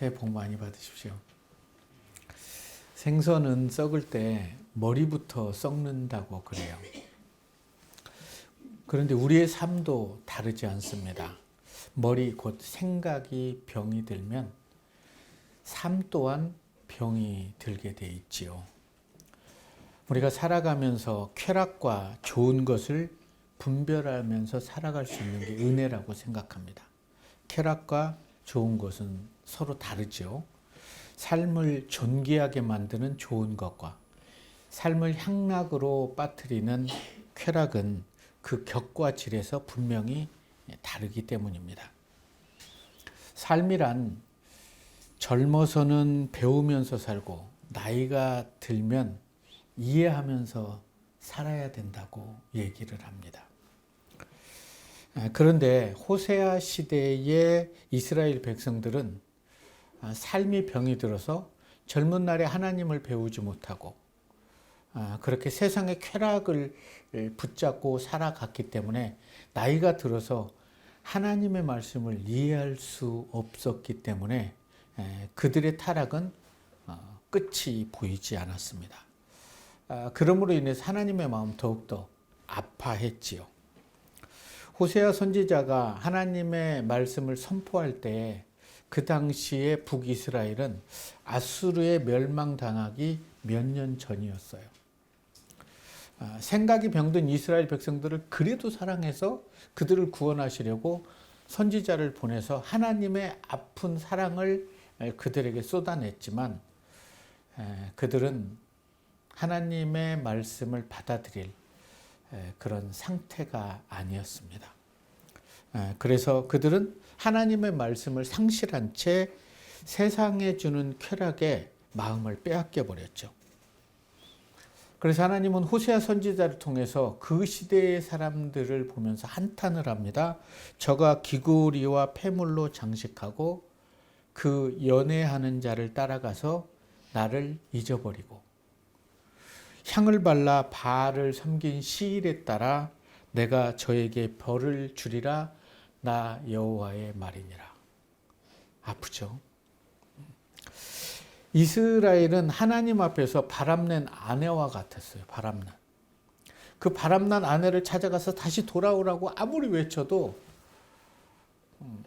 새해 복 많이 받으십시오. 생선은 썩을 때 머리부터 썩는다고 그래요. 그런데 우리의 삶도 다르지 않습니다. 머리 곧 생각이 병이 들면 삶 또한 병이 들게 돼 있지요. 우리가 살아가면서 쾌락과 좋은 것을 분별하면서 살아갈 수 있는 게 은혜라고 생각합니다. 쾌락과 좋은 것은 서로 다르죠. 삶을 존귀하게 만드는 좋은 것과 삶을 향락으로 빠뜨리는 쾌락은 그 격과 질에서 분명히 다르기 때문입니다. 삶이란 젊어서는 배우면서 살고 나이가 들면 이해하면서 살아야 된다고 얘기를 합니다. 아, 그런데 호세아 시대의 이스라엘 백성들은 아, 삶이 병이 들어서 젊은 날에 하나님을 배우지 못하고 아, 그렇게 세상의 쾌락을 붙잡고 살아갔기 때문에 나이가 들어서 하나님의 말씀을 이해할 수 없었기 때문에 그들의 타락은 어, 끝이 보이지 않았습니다. 그러므로 인해서 하나님의 마음 더욱더 아파했지요. 호세아 선지자가 하나님의 말씀을 선포할 때 그 당시에 북이스라엘은 아수르에 멸망당하기 몇 년 전이었어요. 아, 생각이 병든 이스라엘 백성들을 그래도 사랑해서 그들을 구원하시려고 선지자를 보내서 하나님의 아픈 사랑을 그들에게 쏟아냈지만 그들은 하나님의 말씀을 받아들일 그런 상태가 아니었습니다. 그래서 그들은 하나님의 말씀을 상실한 채 세상에 주는 쾌락에 마음을 빼앗겨 버렸죠. 그래서 하나님은 호세아 선지자를 통해서 그 시대의 사람들을 보면서 한탄을 합니다. 저가 기구리와 폐물로 장식하고 그 연애하는 자를 따라가서 나를 잊어버리고 향을 발라 바알을 섬긴 시일에 따라 내가 저에게 벌을 주리라 나 여호와의 말이니라. 아프죠. 이스라엘은 하나님 앞에서 바람낸 아내와 같았어요. 바람난. 그 바람난 아내를 찾아가서 다시 돌아오라고 아무리 외쳐도 음,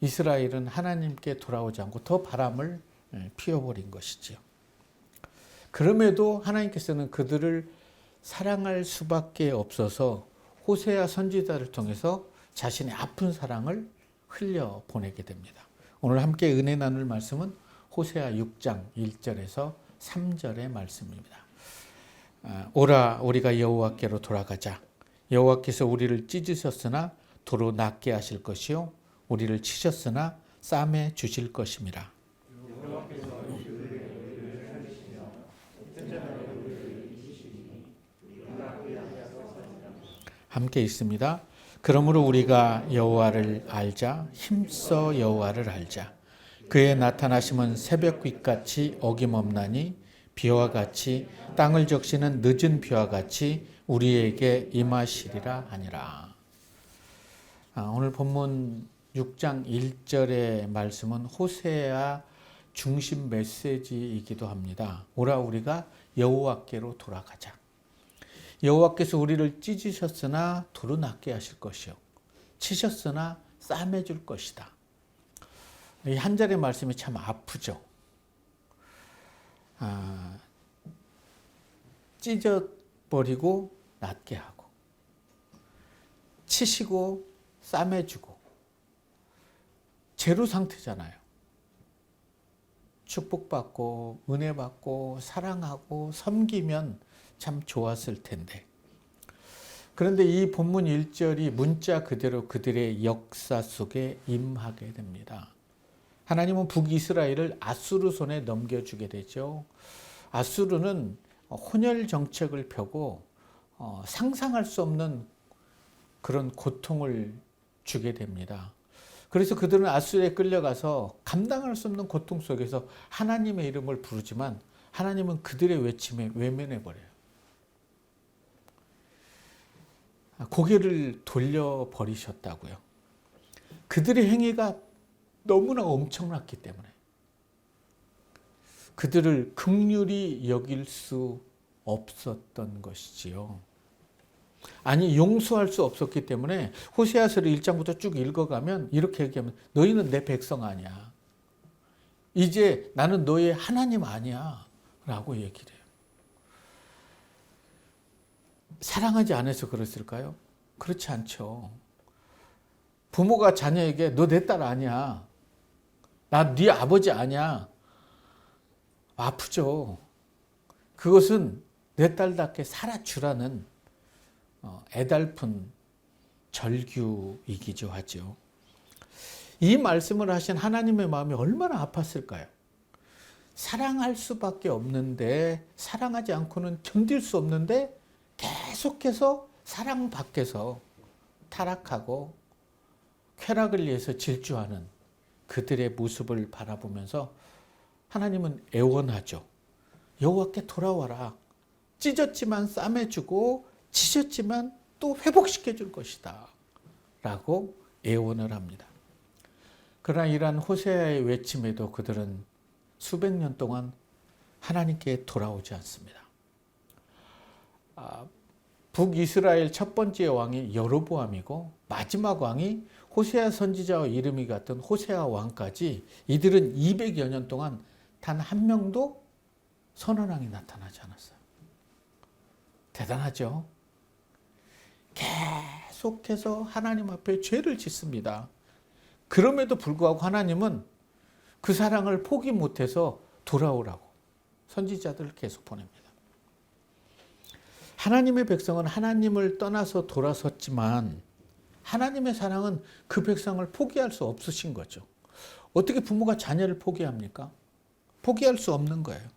이스라엘은 하나님께 돌아오지 않고 더 바람을 예, 피워버린 것이지요. 그럼에도 하나님께서는 그들을 사랑할 수밖에 없어서 호세아 선지자를 통해서 자신의 아픈 사랑을 흘려 보내게 됩니다. 오늘 함께 은혜 나눌 말씀은 호세아 6장 1절에서 3절의 말씀입니다. 아, 오라 우리가 여호와께로 돌아가자. 여호와께서 우리를 찢으셨으나 도로 낫게 하실 것이요 우리를 치셨으나 쌈에 주실 것임이라. 함께 있습니다. 그러므로 우리가 여호와를 알자 힘써 여호와를 알자 그의 나타나심은 새벽빛 같이 어김없나니 비와 같이 땅을 적시는 늦은 비와 같이 우리에게 임하시리라 하니라. 아, 오늘 본문 6장 1절의 말씀은 호세아 중심 메시지이기도 합니다. 오라 우리가 여호와께로 돌아가자. 여호와께서 우리를 찢으셨으나 도로 낫게 하실 것이요 치셨으나 싸매 줄 것이다. 이 한 절의 말씀이 참 아프죠. 아, 찢어버리고 낫게 하고 치시고 싸매주고 제로 상태잖아요. 축복받고 은혜 받고 사랑하고 섬기면 참 좋았을 텐데. 그런데 이 본문 1절이 문자 그대로 그들의 역사 속에 임하게 됩니다. 하나님은 북이스라엘을 아수르 손에 넘겨주게 되죠. 아수르는 혼혈 정책을 펴고 어, 상상할 수 없는 그런 고통을 주게 됩니다. 그래서 그들은 아수르에 끌려가서 감당할 수 없는 고통 속에서 하나님의 이름을 부르지만 하나님은 그들의 외침에 외면해 버려요. 고개를 돌려 버리셨다고요. 그들의 행위가 너무나 엄청났기 때문에 그들을 극률이 여길 수 없었던 것이지요. 아니 용서할 수 없었기 때문에 호세아서를 1장부터 쭉 읽어가면 이렇게 얘기하면 너희는 내 백성 아니야. 이제 나는 너의 하나님 아니야. 라고 얘기를 해요. 사랑하지 않아서 그랬을까요? 그렇지 않죠. 부모가 자녀에게 너 내 딸 아니야. 나 네 아버지 아니야. 아프죠. 그것은 내 딸답게 살아주라는 어, 애달픈 절규이기도 하죠. 이 말씀을 하신 하나님의 마음이 얼마나 아팠을까요? 사랑할 수밖에 없는데 사랑하지 않고는 견딜 수 없는데 계속해서 사랑 밖에서 타락하고 쾌락을 위해서 질주하는 그들의 모습을 바라보면서 하나님은 애원하죠. 여호와께 돌아와라. 찢었지만 싸매주고 지셨지만 또 회복시켜 줄 것이다. 라고 애원을 합니다. 그러나 이러한 호세아의 외침에도 그들은 수백 년 동안 하나님께 돌아오지 않습니다. 아, 북이스라엘 첫 번째 왕이 여로보암이고 마지막 왕이 호세아 선지자와 이름이 같은 호세아 왕까지 이들은 200여 년 동안 단 한 명도 선언왕이 나타나지 않았어요. 대단하죠? 계속해서 하나님 앞에 죄를 짓습니다. 그럼에도 불구하고 하나님은 그 사랑을 포기 못해서 돌아오라고 선지자들을 계속 보냅니다. 하나님의 백성은 하나님을 떠나서 돌아섰지만 하나님의 사랑은 그 백성을 포기할 수 없으신 거죠. 어떻게 부모가 자녀를 포기합니까? 포기할 수 없는 거예요.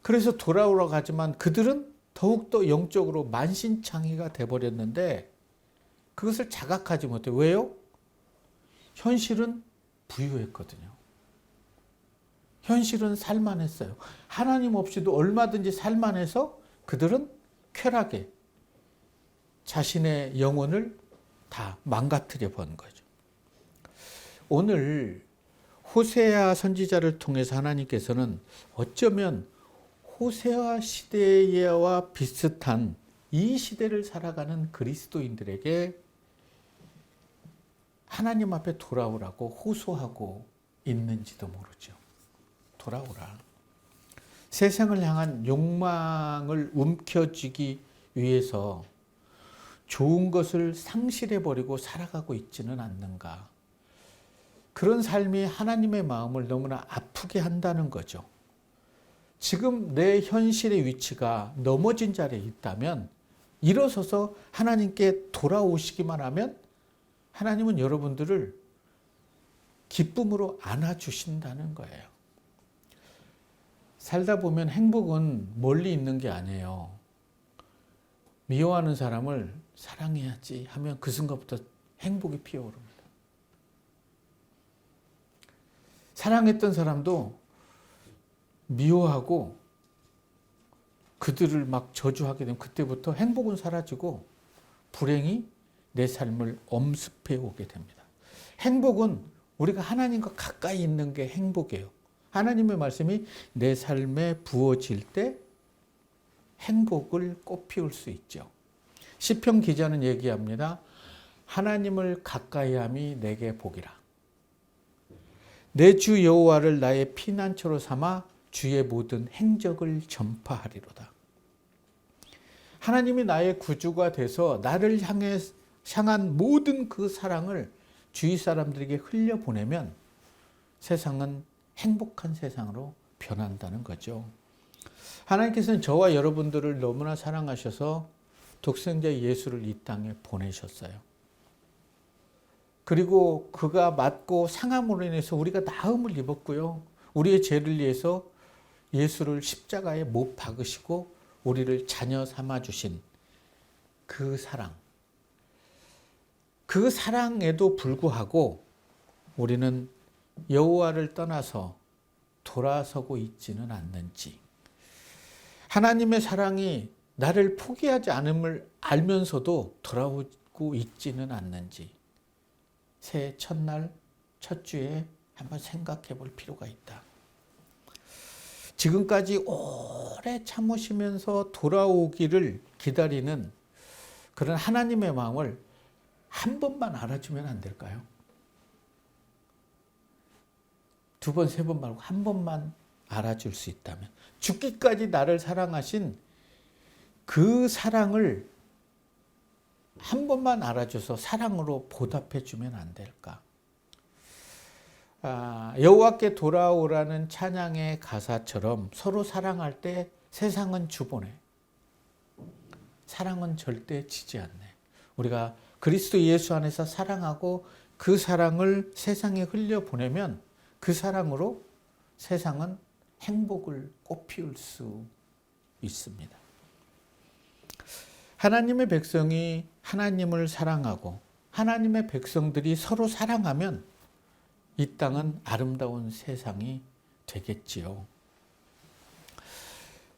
그래서 돌아오라고 하지만 그들은 더욱더 영적으로 만신창이가 돼버렸는데 그것을 자각하지 못해. 왜요? 현실은 부유했거든요. 현실은 살만했어요. 하나님 없이도 얼마든지 살만해서 그들은 쾌락에 자신의 영혼을 다 망가뜨려 본 거죠. 오늘 호세아 선지자를 통해서 하나님께서는 어쩌면 호세아 시대와 비슷한 이 시대를 살아가는 그리스도인들에게 하나님 앞에 돌아오라고 호소하고 있는지도 모르죠. 돌아오라. 세상을 향한 욕망을 움켜쥐기 위해서 좋은 것을 상실해버리고 살아가고 있지는 않는가. 그런 삶이 하나님의 마음을 너무나 아프게 한다는 거죠. 지금 내 현실의 위치가 넘어진 자리에 있다면 일어서서 하나님께 돌아오시기만 하면 하나님은 여러분들을 기쁨으로 안아주신다는 거예요. 살다 보면 행복은 멀리 있는 게 아니에요. 미워하는 사람을 사랑해야지 하면 그 순간부터 행복이 피어오릅니다. 사랑했던 사람도 미워하고 그들을 막 저주하게 되면 그때부터 행복은 사라지고 불행이 내 삶을 엄습해 오게 됩니다. 행복은 우리가 하나님과 가까이 있는 게 행복이에요. 하나님의 말씀이 내 삶에 부어질 때 행복을 꽃피울 수 있죠. 시편 기자는 얘기합니다. 하나님을 가까이함이 내게 복이라. 내 주 여호와를 나의 피난처로 삼아 주의 모든 행적을 전파하리로다. 하나님이 나의 구주가 돼서 나를 향해 향한 모든 그 사랑을 주위 사람들에게 흘려 보내면 세상은 행복한 세상으로 변한다는 거죠. 하나님께서는 저와 여러분들을 너무나 사랑하셔서 독생자 예수를 이 땅에 보내셨어요. 그리고 그가 맞고 상함으로 인해서 우리가 나음을 입었고요. 우리의 죄를 위해서 예수를 십자가에 못 박으시고 우리를 자녀 삼아 주신 그 사랑. 그 사랑에도 불구하고 우리는 여호와를 떠나서 돌아서고 있지는 않는지 하나님의 사랑이 나를 포기하지 않음을 알면서도 돌아오고 있지는 않는지 새해 첫날 첫 주에 한번 생각해 볼 필요가 있다. 지금까지 오래 참으시면서 돌아오기를 기다리는 그런 하나님의 마음을 한 번만 알아주면 안 될까요? 두 번, 세 번 말고 한 번만 알아줄 수 있다면 죽기까지 나를 사랑하신 그 사랑을 한 번만 알아줘서 사랑으로 보답해 주면 안 될까? 아, 여호와께 돌아오라는 찬양의 가사처럼 서로 사랑할 때 세상은 주보내. 사랑은 절대 지지 않네. 우리가 그리스도 예수 안에서 사랑하고 그 사랑을 세상에 흘려 보내면 그 사랑으로 세상은 행복을 꽃피울 수 있습니다. 하나님의 백성이 하나님을 사랑하고 하나님의 백성들이 서로 사랑하면 이 땅은 아름다운 세상이 되겠지요.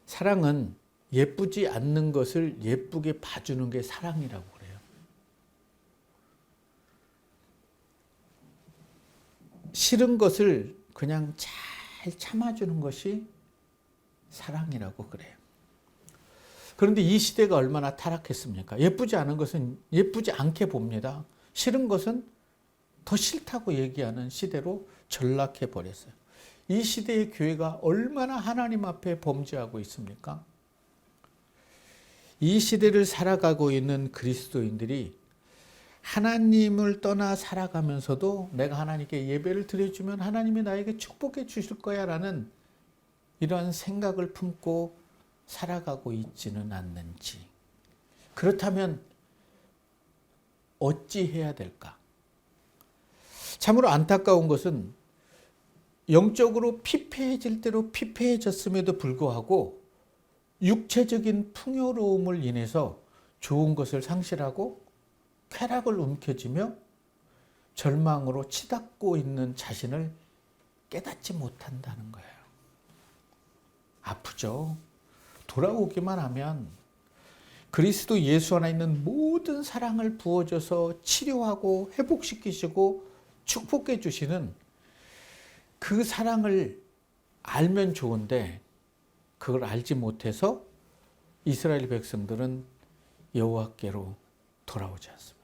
사랑은 예쁘지 않는 것을 예쁘게 봐주는 게 사랑이라고 그래요. 싫은 것을 그냥 잘 참아주는 것이 사랑이라고 그래요. 그런데 이 시대가 얼마나 타락했습니까? 예쁘지 않은 것은 예쁘지 않게 봅니다. 싫은 것은 더 싫다고 얘기하는 시대로 전락해 버렸어요. 이 시대의 교회가 얼마나 하나님 앞에 범죄하고 있습니까? 이 시대를 살아가고 있는 그리스도인들이 하나님을 떠나 살아가면서도 내가 하나님께 예배를 드려주면 하나님이 나에게 축복해 주실 거야 라는 이러한 생각을 품고 살아가고 있지는 않는지. 그렇다면 어찌 해야 될까? 참으로 안타까운 것은 영적으로 피폐해질 대로 피폐해졌음에도 불구하고 육체적인 풍요로움을 인해서 좋은 것을 상실하고 쾌락을 움켜쥐며 절망으로 치닫고 있는 자신을 깨닫지 못한다는 거예요. 아프죠? 돌아오기만 하면 그리스도 예수 안에 있는 모든 사랑을 부어줘서 치료하고 회복시키시고 축복해 주시는 그 사랑을 알면 좋은데 그걸 알지 못해서 이스라엘 백성들은 여호와께로 돌아오지 않습니다.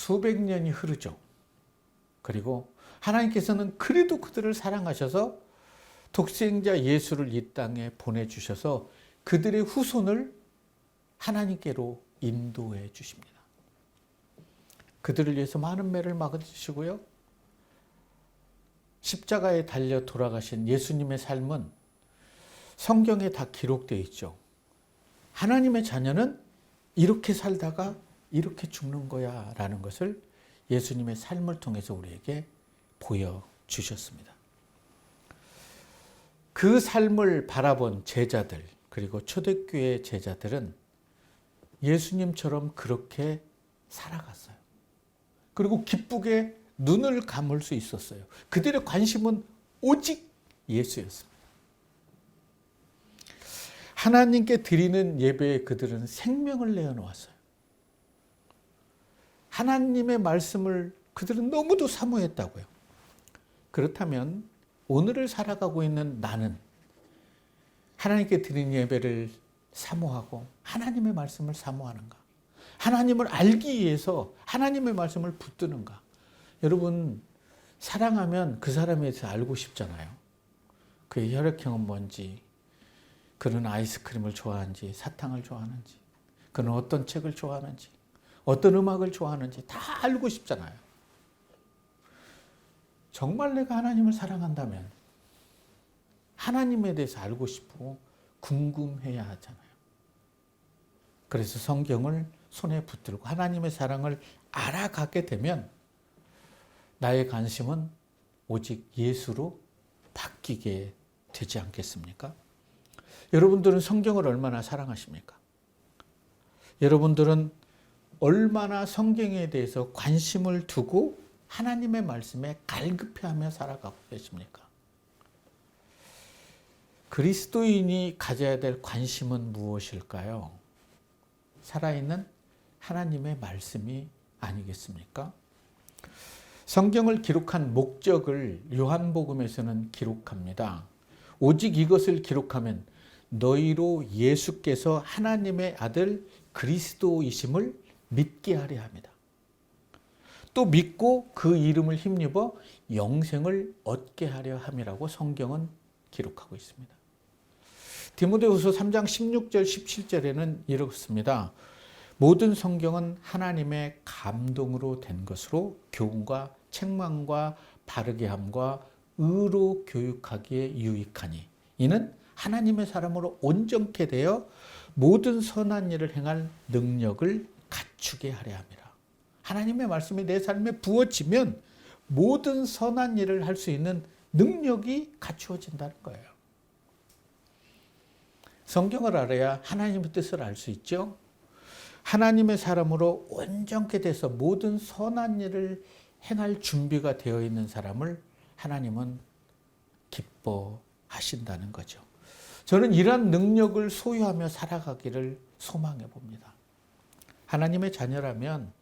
수백 년이 흐르죠. 그리고 하나님께서는 그래도 그들을 사랑하셔서 독생자 예수를 이 땅에 보내주셔서 그들의 후손을 하나님께로 인도해 주십니다. 그들을 위해서 많은 매를 막아주시고요. 십자가에 달려 돌아가신 예수님의 삶은 성경에 다 기록되어 있죠. 하나님의 자녀는 이렇게 살다가 이렇게 죽는 거야 라는 것을 예수님의 삶을 통해서 우리에게 보여주셨습니다. 그 삶을 바라본 제자들, 그리고 초대교회 제자들은 예수님처럼 그렇게 살아갔어요. 그리고 기쁘게 눈을 감을 수 있었어요. 그들의 관심은 오직 예수였습니다. 하나님께 드리는 예배에 그들은 생명을 내어놓았어요. 하나님의 말씀을 그들은 너무도 사모했다고요. 그렇다면 오늘을 살아가고 있는 나는 하나님께 드리는 예배를 사모하고 하나님의 말씀을 사모하는가? 하나님을 알기 위해서 하나님의 말씀을 붙드는가? 여러분, 사랑하면 그 사람에 대해서 알고 싶잖아요. 그의 혈액형은 뭔지, 그는 아이스크림을 좋아하는지, 사탕을 좋아하는지, 그는 어떤 책을 좋아하는지, 어떤 음악을 좋아하는지 다 알고 싶잖아요. 정말 내가 하나님을 사랑한다면 하나님에 대해서 알고 싶고 궁금해야 하잖아요. 그래서 성경을 손에 붙들고 하나님의 사랑을 알아가게 되면 나의 관심은 오직 예수로 바뀌게 되지 않겠습니까? 여러분들은 성경을 얼마나 사랑하십니까? 여러분들은 얼마나 성경에 대해서 관심을 두고 하나님의 말씀에 갈급해하며 살아가고 계십니까? 그리스도인이 가져야 될 관심은 무엇일까요? 살아있는 하나님의 말씀이 아니겠습니까? 성경을 기록한 목적을 요한복음에서는 기록합니다. 오직 이것을 기록하면 너희로 예수께서 하나님의 아들 그리스도이심을 믿게 하려 합니다. 또 믿고 그 이름을 힘입어 영생을 얻게 하려 함이라고 성경은 기록하고 있습니다. 디모데후서 3장 16절 17절에는 이렇습니다. 모든 성경은 하나님의 감동으로 된 것으로 교훈과 책망과 바르게 함과 의로 교육하기에 유익하니 이는 하나님의 사람으로 온전케 되어 모든 선한 일을 행할 능력을 갖추게 하려 함이라. 하나님의 말씀이 내 삶에 부어지면 모든 선한 일을 할 수 있는 능력이 갖추어진다는 거예요. 성경을 알아야 하나님의 뜻을 알 수 있죠. 하나님의 사람으로 온전케 돼서 모든 선한 일을 행할 준비가 되어 있는 사람을 하나님은 기뻐하신다는 거죠. 저는 이러한 능력을 소유하며 살아가기를 소망해 봅니다. 하나님의 자녀라면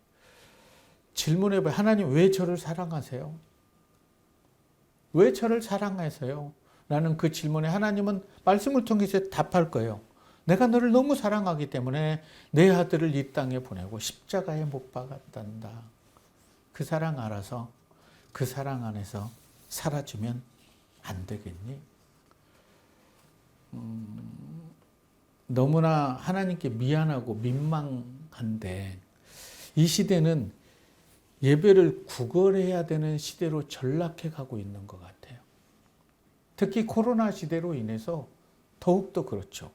질문해 봐요. 하나님 왜 저를 사랑하세요? 왜 저를 사랑하세요? 라는 그 질문에 하나님은 말씀을 통해서 답할 거예요. 내가 너를 너무 사랑하기 때문에 내 아들을 이 땅에 보내고 십자가에 못 박았단다. 그 사랑 알아서 그 사랑 안에서 살아주면 안 되겠니? 음, 너무나 하나님께 미안하고 민망 한데 이 시대는 예배를 구걸해야 되는 시대로 전락해 가고 있는 것 같아요. 특히 코로나 시대로 인해서 더욱더 그렇죠.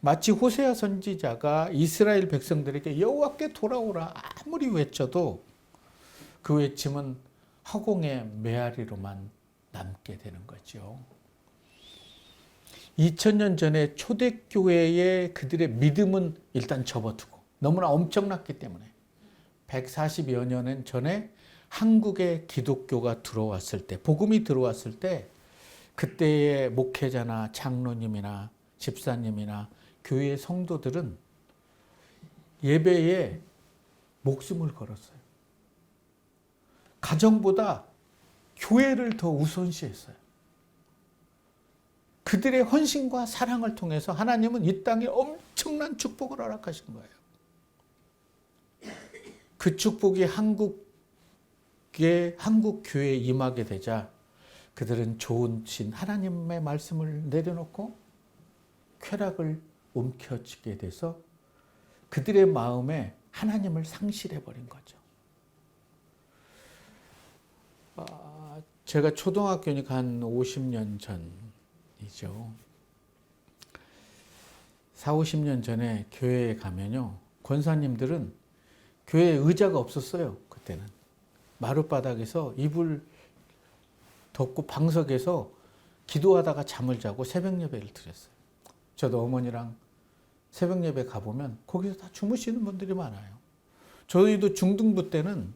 마치 호세아 선지자가 이스라엘 백성들에게 여호와께 돌아오라 아무리 외쳐도 그 외침은 허공의 메아리로만 남게 되는 거죠. 2000년 전에 초대교회의 그들의 믿음은 일단 접어두고 너무나 엄청났기 때문에 140여 년 전에 한국에 기독교가 들어왔을 때, 복음이 들어왔을 때, 그때의 목회자나 장로님이나 집사님이나 교회 성도들은 예배에 목숨을 걸었어요. 가정보다 교회를 더 우선시했어요. 그들의 헌신과 사랑을 통해서 하나님은 이 땅에 엄청난 축복을 허락하신 거예요. 그 축복이 한국에 한국 교회에 임하게 되자 그들은 좋은 신 하나님의 말씀을 내려놓고 쾌락을 움켜쥐게 돼서 그들의 마음에 하나님을 상실해 버린 거죠. 아, 제가 초등학교니까 한 50년 전이죠. 4, 50년 전에 교회에 가면요. 권사님들은 교회에 의자가 없었어요. 그때는. 마룻바닥에서 이불 덮고 방석에서 기도하다가 잠을 자고 새벽 예배를 드렸어요. 저도 어머니랑 새벽 예배 가보면 거기서 다 주무시는 분들이 많아요. 저희도 중등부 때는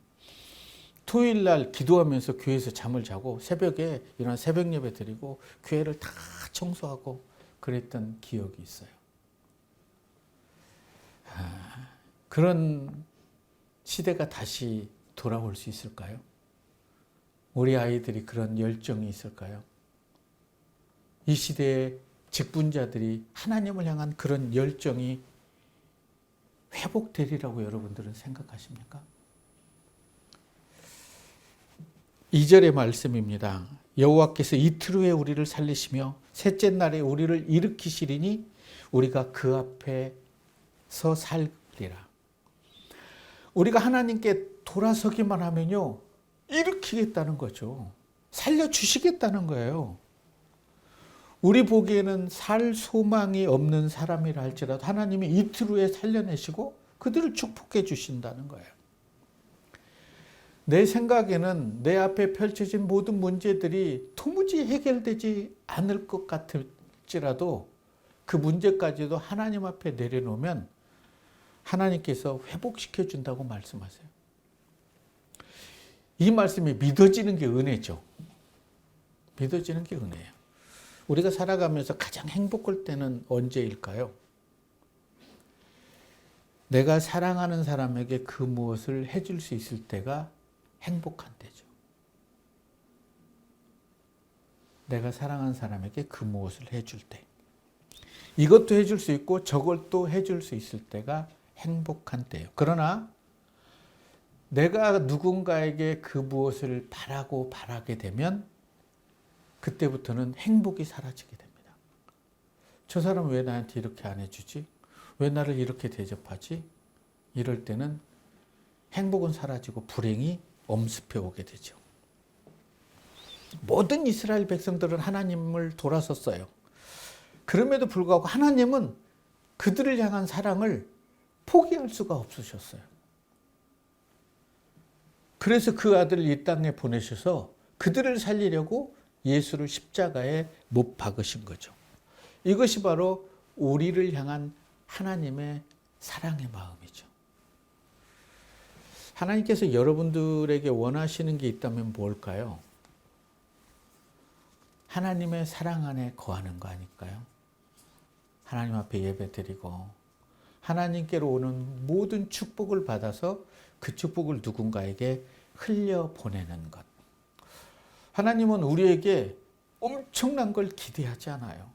토요일 날 기도하면서 교회에서 잠을 자고 새벽에 이런 새벽 예배 드리고 교회를 다 청소하고 그랬던 기억이 있어요. 아, 그런 시대가 다시 돌아올 수 있을까요? 우리 아이들이 그런 열정이 있을까요? 이 시대에 직분자들이 하나님을 향한 그런 열정이 회복되리라고 여러분들은 생각하십니까? 2절의 말씀입니다. 여호와께서 이틀 후에 우리를 살리시며 셋째 날에 우리를 일으키시리니 우리가 그 앞에서 살리라. 우리가 하나님께 돌아서기만 하면요. 일으키겠다는 거죠. 살려주시겠다는 거예요. 우리 보기에는 살 소망이 없는 사람이라 할지라도 하나님이 이틀 후에 살려내시고 그들을 축복해 주신다는 거예요. 내 생각에는 내 앞에 펼쳐진 모든 문제들이 도무지 해결되지 않을 것 같을지라도 그 문제까지도 하나님 앞에 내려놓으면 하나님께서 회복시켜 준다고 말씀하세요. 이 말씀이 믿어지는 게 은혜죠. 믿어지는 게 은혜예요. 우리가 살아가면서 가장 행복할 때는 언제일까요? 내가 사랑하는 사람에게 그 무엇을 해줄 수 있을 때가 행복한 때죠. 내가 사랑하는 사람에게 그 무엇을 해줄 때. 이것도 해줄 수 있고 저걸 또 해줄 수 있을 때가 행복한 때예요. 그러나 내가 누군가에게 그 무엇을 바라고 바라게 되면 그때부터는 행복이 사라지게 됩니다. 저 사람은 왜 나한테 이렇게 안 해주지? 왜 나를 이렇게 대접하지? 이럴 때는 행복은 사라지고 불행이 엄습해 오게 되죠. 모든 이스라엘 백성들은 하나님을 돌아섰어요. 그럼에도 불구하고 하나님은 그들을 향한 사랑을 포기할 수가 없으셨어요. 그래서 그 아들을 이 땅에 보내셔서 그들을 살리려고 예수를 십자가에 못 박으신 거죠. 이것이 바로 우리를 향한 하나님의 사랑의 마음이죠. 하나님께서 여러분들에게 원하시는 게 있다면 뭘까요? 하나님의 사랑 안에 거하는 거 아닐까요? 하나님 앞에 예배 드리고 하나님께로 오는 모든 축복을 받아서 그 축복을 누군가에게 흘려 보내는 것. 하나님은 우리에게 엄청난 걸 기대하지 않아요.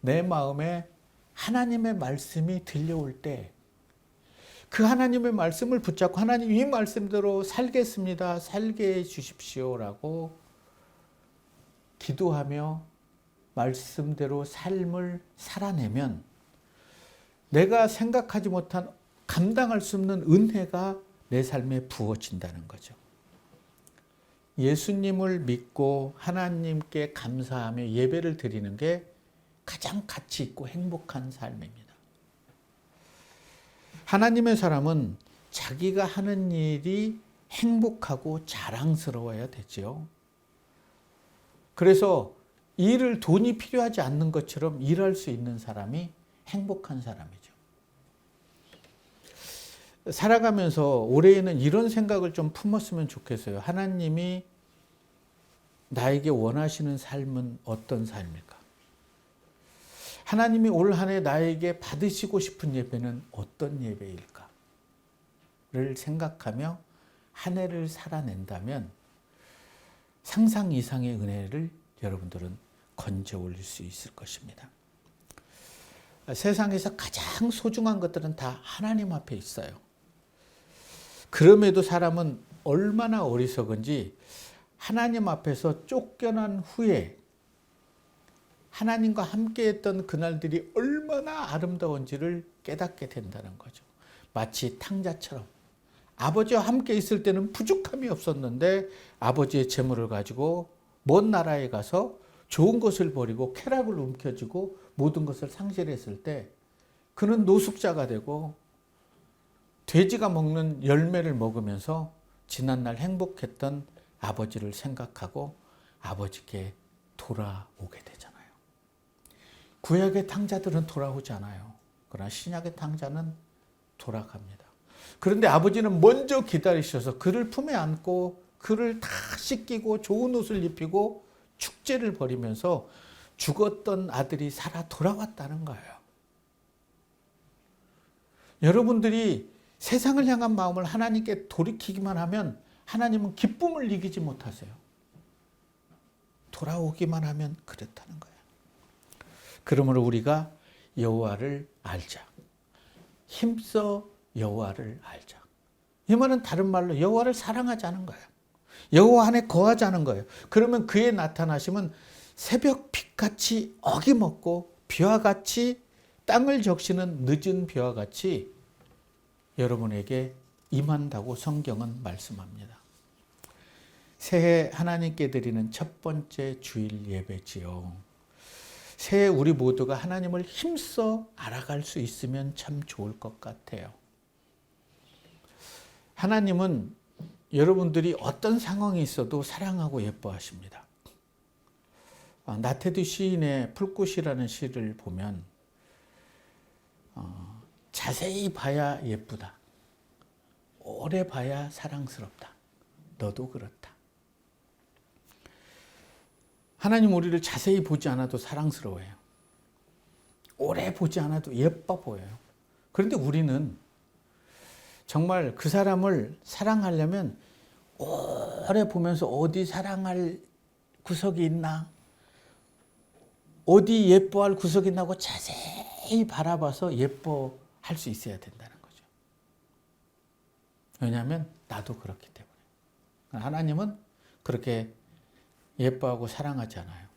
내 마음에 하나님의 말씀이 들려올 때 그 하나님의 말씀을 붙잡고 하나님 이 말씀대로 살겠습니다. 살게 해 주십시오라고 기도하며 말씀대로 삶을 살아내면 내가 생각하지 못한 감당할 수 없는 은혜가 내 삶에 부어진다는 거죠. 예수님을 믿고 하나님께 감사하며 예배를 드리는 게 가장 가치 있고 행복한 삶입니다. 하나님의 사람은 자기가 하는 일이 행복하고 자랑스러워야 되죠. 그래서 일을 돈이 필요하지 않는 것처럼 일할 수 있는 사람이 행복한 사람이죠. 살아가면서 올해에는 이런 생각을 좀 품었으면 좋겠어요. 하나님이 나에게 원하시는 삶은 어떤 삶일까? 하나님이 올 한 해 나에게 받으시고 싶은 예배는 어떤 예배일까? 를 생각하며 한 해를 살아낸다면 상상 이상의 은혜를 여러분들은 건져 올릴 수 있을 것입니다. 세상에서 가장 소중한 것들은 다 하나님 앞에 있어요. 그럼에도 사람은 얼마나 어리석은지 하나님 앞에서 쫓겨난 후에 하나님과 함께 했던 그날들이 얼마나 아름다운지를 깨닫게 된다는 거죠. 마치 탕자처럼 아버지와 함께 있을 때는 부족함이 없었는데 아버지의 재물을 가지고 먼 나라에 가서 좋은 것을 버리고 쾌락을 움켜쥐고 모든 것을 상실했을 때 그는 노숙자가 되고 돼지가 먹는 열매를 먹으면서 지난날 행복했던 아버지를 생각하고 아버지께 돌아오게 되잖아요. 구약의 탕자들은 돌아오지 않아요. 그러나 신약의 탕자는 돌아갑니다. 그런데 아버지는 먼저 기다리셔서 그를 품에 안고 그를 다 씻기고 좋은 옷을 입히고 축제를 벌이면서 죽었던 아들이 살아 돌아왔다는 거예요. 여러분들이 세상을 향한 마음을 하나님께 돌이키기만 하면 하나님은 기쁨을 이기지 못하세요. 돌아오기만 하면 그렇다는 거예요. 그러므로 우리가 여호와를 알자. 힘써 여호와를 알자. 이 말은 다른 말로 여호와를 사랑하자는 거예요. 여호와 안에 거하자는 거예요. 그러면 그의 나타나심은 새벽 빛같이 어김없고 비와 같이 땅을 적시는 늦은 비와 같이 여러분에게 임한다고 성경은 말씀합니다. 새해 하나님께 드리는 첫 번째 주일 예배지요. 새해 우리 모두가 하나님을 힘써 알아갈 수 있으면 참 좋을 것 같아요. 하나님은 여러분들이 어떤 상황이 있어도 사랑하고 예뻐하십니다. 아, 나태두 시인의 풀꽃이라는 시를 보면 어, 자세히 봐야 예쁘다. 오래 봐야 사랑스럽다. 너도 그렇다. 하나님 우리를 자세히 보지 않아도 사랑스러워요. 오래 보지 않아도 예뻐 보여요. 그런데 우리는 정말 그 사람을 사랑하려면 오래 보면서 어디 사랑할 구석이 있나? 어디 예뻐할 구석이 있나고 자세히 바라봐서 예뻐할 수 있어야 된다는 거죠. 왜냐하면 나도 그렇기 때문에. 하나님은 그렇게 예뻐하고 사랑하지 않아요.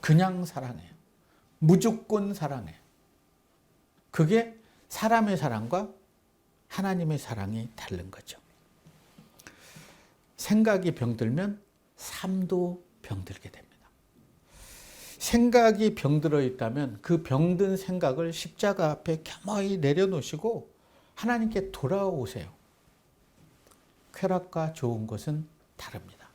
그냥 사랑해요. 무조건 사랑해요. 그게 사람의 사랑과 하나님의 사랑이 다른 거죠. 생각이 병들면 삶도 병들게 됩니다. 생각이 병들어 있다면 그 병든 생각을 십자가 앞에 겸허히 내려놓으시고 하나님께 돌아오세요. 쾌락과 좋은 것은 다릅니다.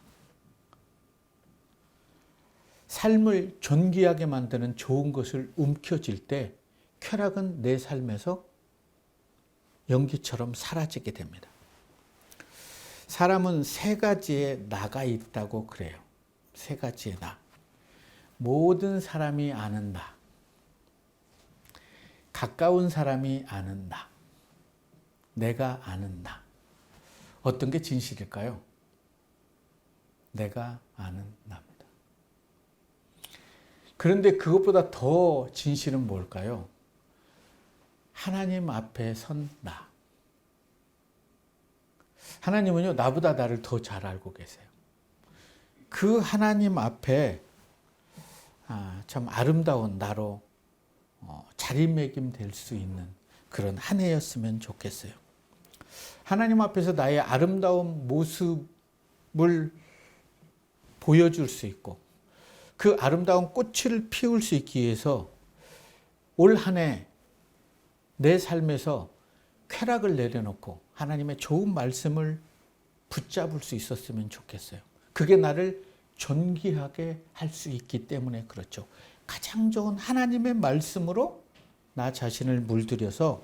삶을 존귀하게 만드는 좋은 것을 움켜쥘 때 쾌락은 내 삶에서 연기처럼 사라지게 됩니다. 사람은 세 가지의 나가 있다고 그래요. 세 가지의 나. 모든 사람이 아는 나. 가까운 사람이 아는 나. 내가 아는 나. 어떤 게 진실일까요? 내가 아는 나입니다. 그런데 그것보다 더 진실은 뭘까요? 하나님 앞에 선 나. 하나님은요, 나보다 나를 더 잘 알고 계세요. 그 하나님 앞에 아, 참 아름다운 나로 어, 자리매김 될 수 있는 그런 한 해였으면 좋겠어요. 하나님 앞에서 나의 아름다운 모습을 보여줄 수 있고 그 아름다운 꽃을 피울 수 있기 위해서 올 한 해 내 삶에서 쾌락을 내려놓고 하나님의 좋은 말씀을 붙잡을 수 있었으면 좋겠어요. 그게 나를 존귀하게 할 수 있기 때문에 그렇죠. 가장 좋은 하나님의 말씀으로 나 자신을 물들여서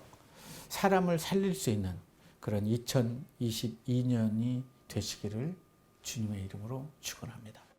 사람을 살릴 수 있는 그런 2022년이 되시기를 주님의 이름으로 축원합니다.